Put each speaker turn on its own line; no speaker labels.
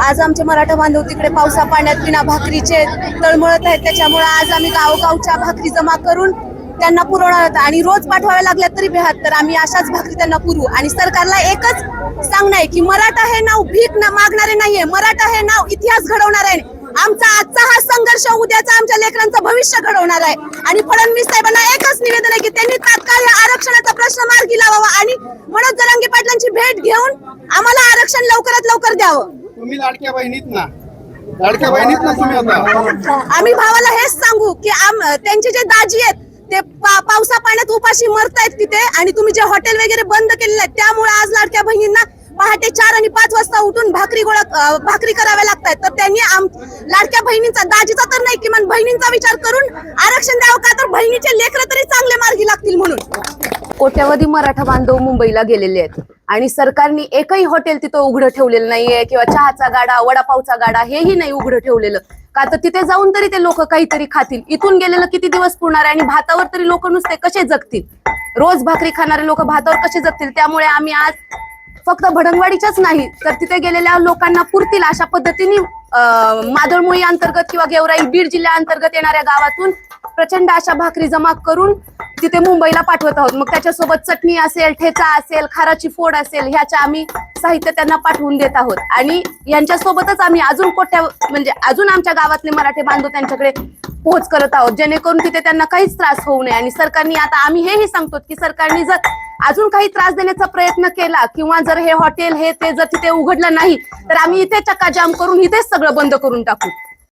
आज आमचे मराठा बांधव तिकडे पावसा पाण्यात बिना भाकरीचे तळमळत आहेत. त्याच्यामुळे आज आम्ही गावोगावच्या भाकरी जमा करून त्यांना पुरवणार होता आणि रोज पाठवाव्या लागल्या तरी बेहात तर आम्ही अशाच भाकरी त्यांना पुरवू. आणि सरकारला एकच सांगणं आहे की मराठा हे नाव भीक ना मागणारे नाहीये. मराठा हे नाव इतिहास घडवणार आहे. आमचा आजचा हा संघर्ष उद्याचा आमच्या लेकरांचं भविष्य घडवणार आहे. आणि फडणवीस साहेबांना एकच निवेदन आहे की त्यांनी तात्काळ या आरक्षणाचा प्रश्न मार्गी लावावा. आणि मनोज जरांगे पाटलांची भेट घेऊन आम्हाला आरक्षण लवकरात लवकर द्यावं.
तुम्ही लाडक्या बहिणीत ना. लाडक्या बहिणीत ना तुम्ही आता.
आम्ही भावाला हेच सांगू की आम त्यांचे जे दाजी आहेत ते पावसा पाण्यात उपाशी मरतायत तिथे आणि तुम्ही जे हॉटेल वगैरे बंद केलेले आहेत त्यामुळे आज लाडक्या बहिणींना पहाटे चार आणि पाच वाजता उठून भाकरी गोळा भाकरी कराव्या लागतात तर त्यांनी लाडक्या बहिणींचा दाजीचा तर नाही किमान बहिणींचा विचार करून आरक्षण द्यावं का? तर बहिणीचे लेकर तरी चांगले मार्गी लागतील म्हणून. कोट्यावधी मराठा बांधव मुंबईला गेलेले आहेत. आणि सरकारने एकही हॉटेल तिथं उघडं ठेवलेलं नाहीये किंवा चहाचा गाडा वडापावचा गाडा हेही नाही उघडं ठेवलेलं. का तर तिथे जाऊन तरी ते लोक काहीतरी खातील. इथून गेलेलं किती दिवस पुरणार आहे आणि भातावर तरी लोक नुसते कसे जगतील? रोज भाकरी खाणारे लोक भातावर कसे जगतील? त्यामुळे आम्ही आज फक्त भडंगवाडीच्याच नाही तर तिथे गेलेल्या लोकांना पुरतील अशा पद्धतीने अं, मादळमुळी अंतर्गत किंवा गेवराई बीड जिल्ह्या अंतर्गत येणाऱ्या गावातून प्रचंड अशा भाकरी जमा करून तिथे मुंबईला पाठवत आहोत. मग त्याच्यासोबत चटणी असेल ठेचा असेल खाराची फोड असेल ह्याच्या आम्ही साहित्य त्यांना पाठवून देत आहोत. आणि यांच्यासोबतच आम्ही अजून कोठ्या म्हणजे अजून आमच्या गावातले मराठी बांधव त्यांच्याकडे पोहोच करत आहोत. जेणेकरून तिथे त्यांना काहीच त्रास होऊ नये. आणि सरकारने आता आम्ही हेही सांगतो की सरकारने जर अजून काही त्रास देण्याचा प्रयत्न केला किंवा जर हे हॉटेल हे ते जर तिथे उघडलं नाही तर आम्ही इथे चक्काजाम करून इथेच सगळं बंद करून टाकू.